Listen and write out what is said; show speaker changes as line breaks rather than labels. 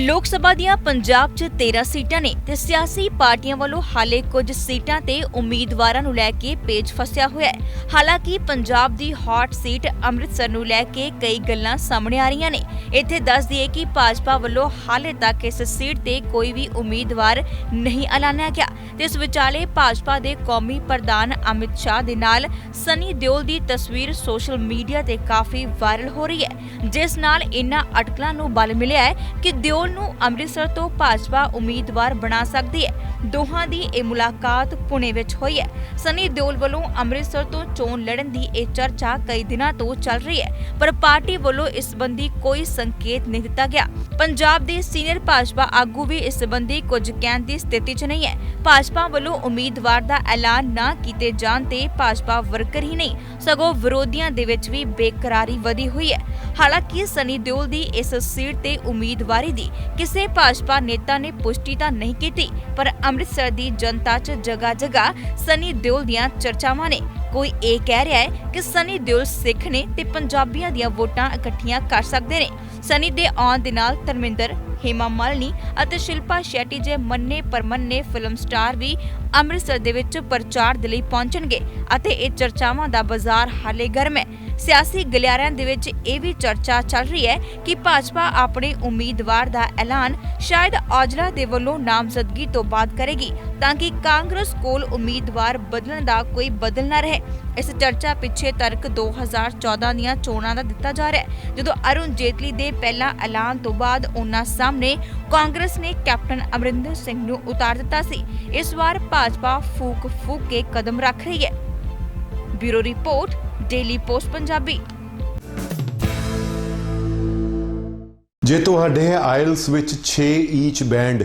ਲੋਕ ਸਭਾ ਦੀਆਂ ਪੰਜਾਬ 'ਚ 13 ਸੀਟਾਂ ਨੇ ਤੇ ਸਿਆਸੀ ਪਾਰਟੀਆਂ ਵੱਲੋਂ ਹਾਲੇ ਕੁਝ ਸੀਟਾਂ ਤੇ ਉਮੀਦਵਾਰਾਂ ਨੂੰ ਲੈ ਕੇ ਪੇਚ ਫਸਿਆ ਹੋਇਆ ਹੈ। ਹਾਲਾਂਕਿ ਪੰਜਾਬ ਦੀ ਹੌਟ ਸੀਟ ਅੰਮ੍ਰਿਤਸਰ ਨੂੰ ਲੈ ਕੇ ਕਈ ਗੱਲਾਂ ਸਾਹਮਣੇ ਆ ਰਹੀਆਂ ਨੇ। ਇੱਥੇ ਦੱਸ ਦਈਏ ਕਿ ਭਾਜਪਾ ਵੱਲੋਂ ਹਾਲੇ ਤੱਕ ਇਸ ਸੀਟ ਤੇ ਕੋਈ ਵੀ ਉਮੀਦਵਾਰ ਨਹੀਂ ਐਲਾਨਿਆ ਗਿਆ। ਤੇ ਇਸ ਵਿਚਾਲੇ ਭਾਜਪਾ ਦੇ ਕੌਮੀ ਪ੍ਰਧਾਨ ਅਮਿਤ ਸ਼ਾਹ ਦੇ ਨਾਲ ਸਨੀ ਦਿਓਲ ਦੀ ਤਸਵੀਰ ਸੋਸ਼ਲ ਮੀਡੀਆ ਤੇ ਕਾਫੀ ਵਾਇਰਲ ਹੋ ਰਹੀ ਹੈ। ਜਿਸ ਨਾਲ ਇਨ੍ਹਾਂ ਅਟਕਲਾਂ ਨੂੰ ਬਲ ਮਿਲਿਆ ਹੈ ਕਿ ਦਿਓਲ ਨੂੰ ਅੰਮ੍ਰਿਤਸਰ ਤੋਂ ਭਾਜਪਾ ਉਮੀਦਵਾਰ ਬਣਾ ਸਕਦੀ ਹੈ। ਦੋਹਾਂ ਦੀ ਇਹ ਮੁਲਾਕਾਤ ਪੁਣੇ ਵਿੱਚ ਹੋਈ ਹੈ। ਸਨੀ ਦਿਓਲ ਵੱਲੋਂ ਅੰਮ੍ਰਿਤਸਰ ਤੋਂ ਚੋਣ ਲੜਨ ਦੀ ਇਹ ਚਰਚਾ ਕਈ ਦਿਨਾਂ ਤੋਂ ਚੱਲ ਰਹੀ ਹੈ, ਪਰ ਪਾਰਟੀ ਵੱਲੋਂ ਇਸ ਸੰਬੰਧੀ ਕੋਈ ਸੰਕੇਤ ਨਹੀਂ ਦਿੱਤਾ ਗਿਆ। ਪੰਜਾਬ ਦੇ ਸੀਨੀਅਰ ਭਾਜਪਾ ਆਗੂ ਵੀ ਇਸ ਸੰਬੰਧੀ ਕੁਝ ਕਹਿਣ ਦੀ ਸਥਿਤੀ 'ਚ ਨਹੀਂ ਹੈ। ਭਾਜਪਾ ਵੱਲੋਂ ਉਮੀਦਵਾਰ ਦਾ ਐਲਾਨ ਨਾ ਕੀਤੇ ਜਾਣ ਤੇ ਭਾਜਪਾ ਵਰਕਰ ਹੀ ਨਹੀਂ, ਸਗੋਂ ਵਿਰੋਧੀਆਂ ਦੇ ਵਿੱਚ ਵੀ ਬੇਕਰਾਰੀ ਵਧੀ ਹੋਈ ਹੈ। ਹਾਲਾਂਕਿ ਸਨੀ ਦਿਓਲ ਦੀ ਇਸ ਸੀਟ ਤੇ ਉਮੀਦਵਾਰੀ ਦੀ ਕਿਸੇ ਭਾਜਪਾ ਨੇਤਾ ਨੇ ਪੁਸ਼ਟੀ ਤਾਂ ਨਹੀਂ ਕੀਤੀ, ਪਰ ਅੰਮ੍ਰਿਤਸਰ ਦੀ ਜਨਤਾ 'ਚ ਜਗ੍ਹਾ ਜਗ੍ਹਾ ਸਨੀ ਦਿਓਲ ਦੀਆਂ ਚਰਚਾਵਾਂ ਨੇ। ਕੋਈ ਇਹ ਕਹਿ ਰਿਹਾ ਹੈ ਕਿ ਸਨੀ ਦਿਓਲ ਸਿੱਖ ਨੇ ਤੇ ਪੰਜਾਬੀਆਂ ਦੀਆਂ ਵੋਟਾਂ ਇਕੱਠੀਆਂ ਕਰ ਸਕਦੇ ਨੇ। ਸਨੀ ਦੇ ਆਉਣ ਦੇ ਨਾਲ ਧਰਮਿੰਦਰ ਹੇਮਾ ਮਾਲਨੀ ਅਤੇ ਸ਼ਿਲਪਾ ਸ਼ੈਟੀ ਜੇ ਮੰਨੇ ਪਰਮੰਨੇ ਫਿਲਮ ਸਟਾਰ ਵੀ ਅੰਮ੍ਰਿਤਸਰ ਦੇ ਵਿੱਚ ਪ੍ਰਚਾਰ ਦੇ ਲਈ ਪਹੁੰਚਣਗੇ ਅਤੇ ਇਹ ਚਰਚਾਵਾਂ ਦਾ ਬਾਜ਼ਾਰ ਹਾਲੇ ਗਰਮ ਹੈ। ਸਿਆਸੀ ਗਲਿਆਰਿਆਂ ਦੇ ਵਿੱਚ ਇਹ ਵੀ ਚਰਚਾ ਚੱਲ ਰਹੀ ਹੈ ਕਿ ਭਾਜਪਾ ਆਪਣੇ ਉਮੀਦਵਾਰ ਦਾ ਐਲਾਨ ਸ਼ਾਇਦ ਔਜਲਾ ਦੇ ਵੱਲੋਂ ਨਾਮਜ਼ਦਗੀ ਤੋਂ ਬਾਅਦ ਕਰੇਗੀ ਤਾਂ ਕਿ ਕਾਂਗਰਸ ਕੋਲ ਉਮੀਦਵਾਰ ਬਦਲਣ ਦਾ ਕੋਈ ਬਦਲ ਨਾ ਰਹੇ। ਇਸ ਚਰਚਾ ਪਿੱਛੇ ਤਰਕ 2014 ਦੀਆਂ ਚੋਣਾਂ ਦਾ ਦਿੱਤਾ ਜਾ ਰਿਹਾ ਹੈ, ਜਦੋਂ ਅਰੁਣ ਜੇਤਲੀ ਦੇ ਪਹਿਲਾ ਐਲਾਨ ਤੋਂ ਬਾਅਦ ਉਹਨਾਂ ਸਾਹਮਣੇ ਕਾਂਗਰਸ ਨੇ ਕੈਪਟਨ ਅਮਰਿੰਦਰ ਸਿੰਘ ਨੂੰ ਉਤਾਰ ਦਿੱਤਾ ਸੀ। ਇਸ ਵਾਰ ਭਾਜਪਾ ਫੂਕ ਫੂਕ ਕੇ ਕਦਮ ਰੱਖ ਰਹੀ ਹੈ। Bureau report, daily post Punjabi.
ਜੇ ਤੁਹਾਡੇ ਆਇਲਸ ਵਿੱਚ 6 ਈਚ ਬੈਂਡ